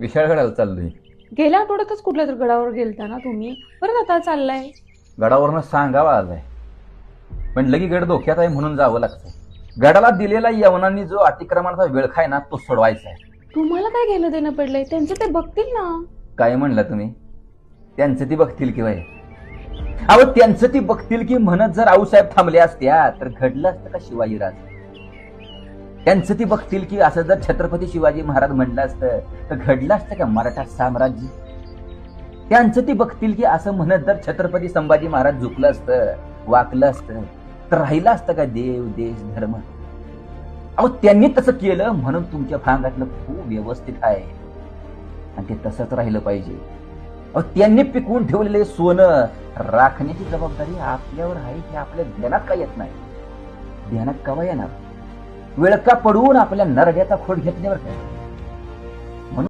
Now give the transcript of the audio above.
विशाळगडाला चाललोय. गेल्या आठवड्यातच कुठल्या तर गडावर गेलता ना तुम्ही? परत आता चाललाय. गडावरनं सांगावा आलाय पण लगी गड धोक्यात आहे म्हणून जावं लागतंय. गडाला दिलेला यवनांनी जो अतिक्रमणाचा वेळखा आहे ना तो सोडवायचा आहे. तुम्हाला काय घेणं देणं पडलंय? त्यांचं ते बघतील ना. काय म्हणला तुम्ही? त्यांचं ती बघतील किंवा अहो त्यांचं ती बघतील की म्हणत जर आऊसाहेब थांबले असत्या तर घडलं असतं का शिवाजीराज? त्यांचं ती बघतील की असं जर छत्रपती शिवाजी महाराज म्हणलं असतं तर घडलं असतं का मराठा साम्राज्य? त्यांचं ती बघतील की असं म्हणत जर छत्रपती संभाजी महाराज झुकलं असतं वाकलं असतं तर राहिलं असतं का देव देश धर्म? अहो त्यांनी तसं केलं म्हणून तुमच्या भांगातलं खूप व्यवस्थित आहे. आणि ते तसंच राहिलं पाहिजे. अहो त्यांनी पिकवून ठेवलेले सोनं राखण्याची जबाबदारी आपल्यावर आहे हे आपल्या ध्यानात का येत नाही? ध्यानात कवा येणार? विळका पडवून पडून आपल्या नरड्याचा खोड घेतल्यावर काय?